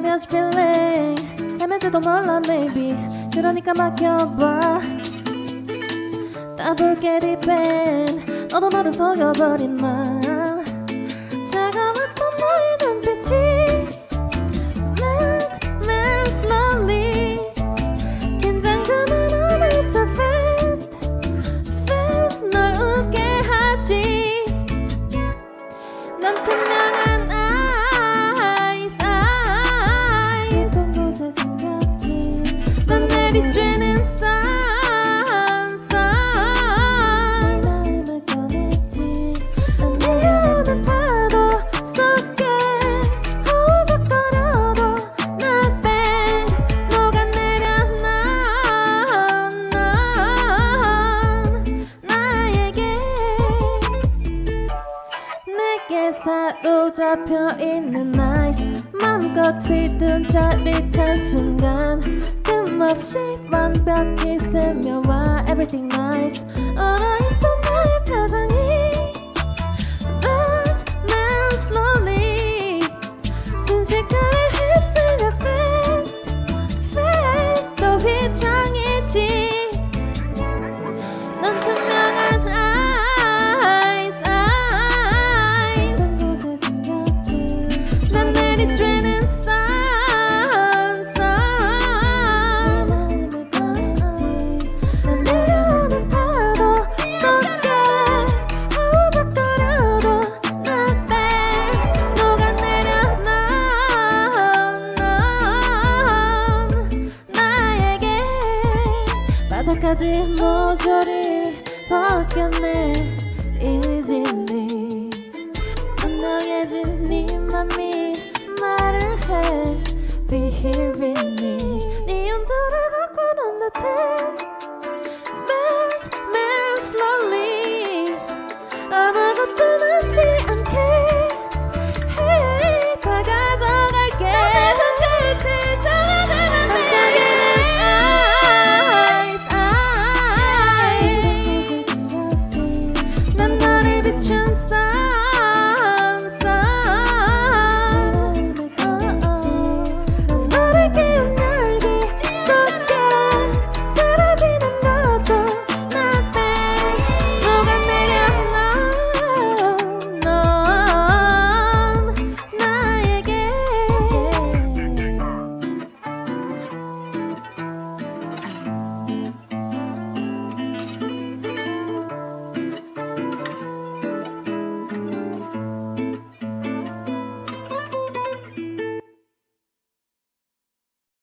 헤매는 feeling 헤매지도 몰라 maybe. 그러니까 맡겨봐. 따블게 디펜 너도 나를 속여버린 말. 사로잡혀 있는 나이스 마음껏 휘둔 짜릿한 순간 틈없이 완벽히 스며와 everything nice 바닥까지 모조리 벗겼네 이제니 선명해진 네 맘이 말을 해. Be here